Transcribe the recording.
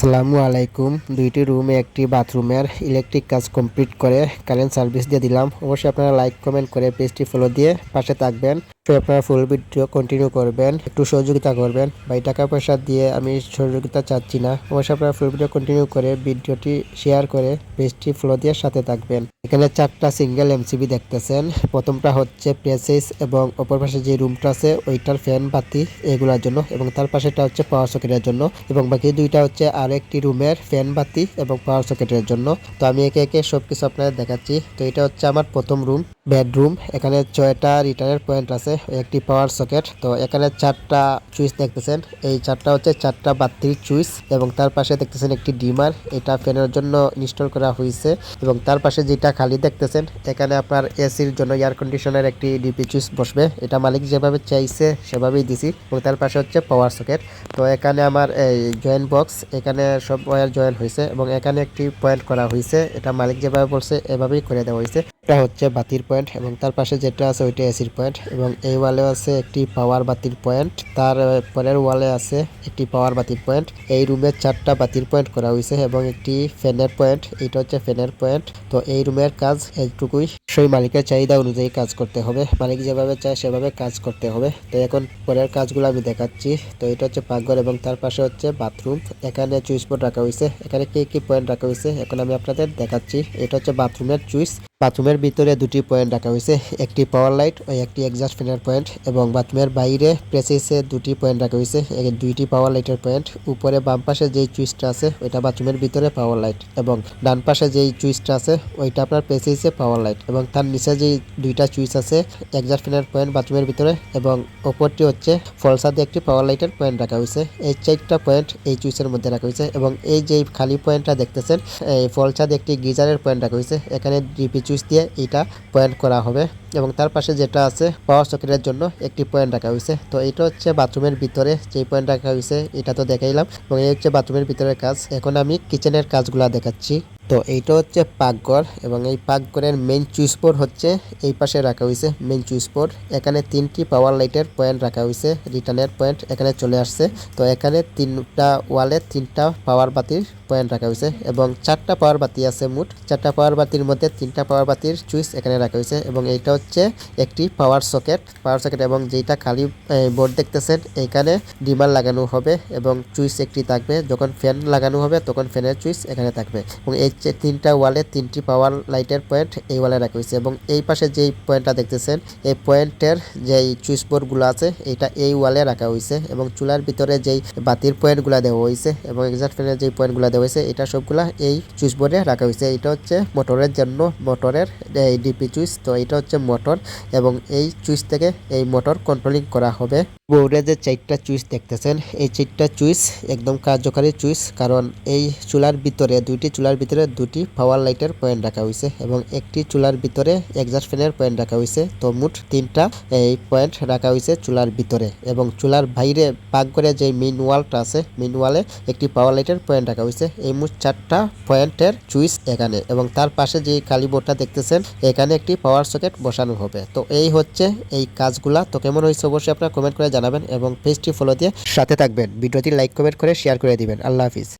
আসসালামু আলাইকুম। দুইটি রুমে একটি বাথরুমের ইলেকট্রিক কাজ কমপ্লিট করে কারেন্ট সার্ভিস দিয়ে দিলাম। অবশ্যই আপনারা লাইক কমেন্ট করে পেজটি ফলো দিয়ে পাশে থাকবেন। তো আপনারা ফুল ভিডিও কন্টিনিউ করবেন, একটু সহযোগিতা করবেন। ভাই, টাকা পয়সা দিয়ে আমি সহযোগিতা চাচ্ছি না। অবশ্যই আপনারা ফুল ভিডিও কন্টিনিউ করে ভিডিওটি শেয়ার করে পেজটি ফলো দিয়ে সাথে থাকবেন। এখানে চারটা সিঙ্গেল এমসিবি দেখতেছেন। প্রথমটা হচ্ছে প্রেসেস এবং অপর পাশে যে রুমটা আছে, ওইটার ফ্যান বাতি এগুলোর জন্য এবং তার পাশেটা হচ্ছে পাওয়ার সকেটের জন্য এবং বাকি দুইটা হচ্ছে আর একটি রুমের ফ্যান বাতি এবং পাওয়ার সকেটের জন্য। তো আমি একে একে সবকিছু আপনাদের দেখাচ্ছি। তো এটা হচ্ছে আমার প্রথম রুম বেডরুম, এখানে ছয়টা রিটার্নের পয়েন্ট আছে, একটি পাওয়ার সকেট। তো এখানে চারটা সুইচ দেখতেছেন। এই চারটা হচ্ছে চারটা বাতির সুইচ এবং তার পাশে দেখতেছেন একটি ডিমার। এটা ফ্যানের জন্য ইনস্টল করা হয়েছে এবং তার পাশে যেটা খালি দেখতেছেন, এখানে আপনার এসির জন্য এয়ার কন্ডিশনের একটি ডিপি সুইচ বসবে। এটা মালিক যেভাবে চাইছে সেভাবেই দিছি এবং তার পাশে হচ্ছে পাওয়ার সকেট তো এখানে আমার এই জয়েন্ট বক্স এখানে সব ওয়ার জয়েন হয়েছে এবং এখানে একটি পয়েন্ট করা হয়েছে। এটা মালিক যেভাবে বলছে, এভাবেই করে দেওয়া হয়েছে। এটা হচ্ছে বাতির পয়েন্ট এবং তার পাশে যেটা আছে ওইটা এসির পয়েন্ট এবং এই ওয়ালে আছে একটি পাওয়ার বাতির পয়েন্ট। তার পরের ওয়ালে আছে একটি পাওয়ার বাতির পয়েন্ট। এই রুমে চারটা বাতির পয়েন্ট করা হয়েছে এবং একটি ফ্যানের পয়েন্ট। এটা হচ্ছে ফ্যানের পয়েন্ট। তো এই রুমের কাজ এইটুকুই। সেই মালিকের চাহিদা অনুযায়ী কাজ করতে হবে। মালিক যেভাবে চায় সেভাবে কাজ করতে হবে। তো এখন পরের কাজগুলো আমি দেখাচ্ছি। তো এটা হচ্ছে পাকঘর এবং তার পাশে হচ্ছে বাথরুম। এখানে চুইস বোর্ড রাখা হয়েছে এখানে কি কি পয়েন্ট রাখা হয়েছে এখন আমি আপনাদের দেখাচ্ছি। এটা হচ্ছে বাথরুমের চুইস বাথরুমের ভিতরে দুটি পয়েন্ট রাখা হয়েছে, একটি পাওয়ার লাইট ও একটি এক্সাস্ট ফ্যানের পয়েন্ট এবং বাথরুমের বাইরে প্রেসেসে দুটি পয়েন্ট রাখা হয়েছে দুইটি পাওয়ার লাইটের পয়েন্ট উপরে বাম পাশে যেই চুইসটা আছে, ওইটা বাথরুমের ভিতরে পাওয়ার লাইট এবং ডান পাশে যেই চুইসটা আছে, ওইটা আপনার প্রেসেসে পাওয়ার লাইট এবং তার নিচে যেই দুইটা চুইস আছে এক্সাস্ট ফ্যানের পয়েন্ট বাথরুমের ভিতরে এবং ওপরটি হচ্ছে ফলসা দিয়ে একটি পাওয়ার লাইটের পয়েন্ট রাখা হয়েছে। এই চারটা পয়েন্ট এই চুইসের মধ্যে রাখা হয়েছে এবং এই যে খালি পয়েন্টটা দেখতেছেন, এই ফলসা দিয়ে একটি গিজারের পয়েন্ট রাখা হয়েছে, এখানে ডিপি চুইস দিয়ে এটা পয়েন্ট করা হবে এবং তার পাশে যেটা আছে পাওয়ার সকেটের জন্য একটি পয়েন্ট রাখা হয়েছে। তো এটা হচ্ছে বাথরুমের ভিতরে যে পয়েন্ট রাখা হয়েছে, এটা তো দেখাইলাম। এবং এই হচ্ছে বাথরুমের ভিতরের কাজ। এখন আমি কিচেনের কাজগুলো দেখাচ্ছি। তো এইটা হচ্ছে পাকঘর এবং এই পাকঘরের মেইন চুইস বোর্ড হচ্ছে এই পাশে রাখা হয়েছে মেইন চুইস বোর্ড এখানে তিনটি পাওয়ার লাইটের পয়েন্ট রাখা হয়েছে রিটার্নের পয়েন্ট এখানে চলে আসছে। তো এখানে তিনটা ওয়ালে তিনটা পাওয়ার বাতির পয়েন্ট রাখা হয়েছে এবং চারটা পাওয়ার বাতি আছে মোট। চারটা পাওয়ার বাতির মধ্যে তিনটা পাওয়ার বাতির চুইস এখানে রাখা হয়েছে এবং এইটা হচ্ছে একটি পাওয়ার সকেট পাওয়ার সকেট এবং যেটা খালি বোর্ড দেখতেছেন এখানে ডিমার লাগানো হবে এবং চুইস একটি থাকবে। যখন ফ্যান লাগানো হবে, তখন ফ্যানের চুইস এখানে থাকবে। এবং এই যে তিনটা ওয়ালে তিনটি পাওয়ার লাইটের পয়েন্ট এই ওয়ালে রাখা হয়েছে এবং এই পাশে যেই পয়েন্টটা দেখতেছেন, এই পয়েন্টের যেই চুইস বোর্ডগুলো আছে, এটা এই ওয়ালে রাখা হয়েছে এবং চুলার ভিতরে যেই বাতির পয়েন্টগুলো দেওয়া হয়েছে এবং এক্সাক্ট ফ্যানের যেই পয়েন্টগুলো দেওয়া হয়েছে, এটা সবগুলা এই চুইস বোর্ডে রাখা হয়েছে। এটা হচ্ছে মোটরের জন্য মোটরের এই ডিপি চুইস তো এটা হচ্ছে মোটর এবং এই চুইস থেকে এই মোটর কন্ট্রোলিং করা হবে। বোর্ডে যে চারটা চুইস দেখতেছেন, এই চারটা চুইস একদম কার্যকারী চুইস কারণ এই চুলার ভিতরে, দুইটি চুলার ভিতরে দুটি পাওয়ার লাইটের পয়েন্ট রাখা হয়েছে এবং একটি চুলার ভিতরে এক্সাস্ট ফ্যানের পয়েন্ট রাখা হয়েছে তো মোট তিনটা, এই পয়েন্ট রাখা হয়েছে চুলার ভিতরে এবং চুলার বাইরে পাক করে যে মেইন ওয়ালটা আছে মেইন ওয়ালে একটি পাওয়ার লাইটের পয়েন্ট রাখা হয়েছে এই মোট চারটা পয়েন্টের চুইস এখানে এবং তার পাশে যে কালি বোর্ডটা দেখতেছেন, এখানে একটি পাওয়ার সকেট বসানো হবে। তো এই হচ্ছে এই কাজগুলা। তো কেমন হয়েছে অবশ্যই আপনারা কমেন্ট করে জানাবেন এবং পেজটি ফলো দিয়ে সাথে থাকবেন। ভিডিওটি লাইক কমেন্ট করে শেয়ার করে দিবেন। আল্লাহ হাফিজ।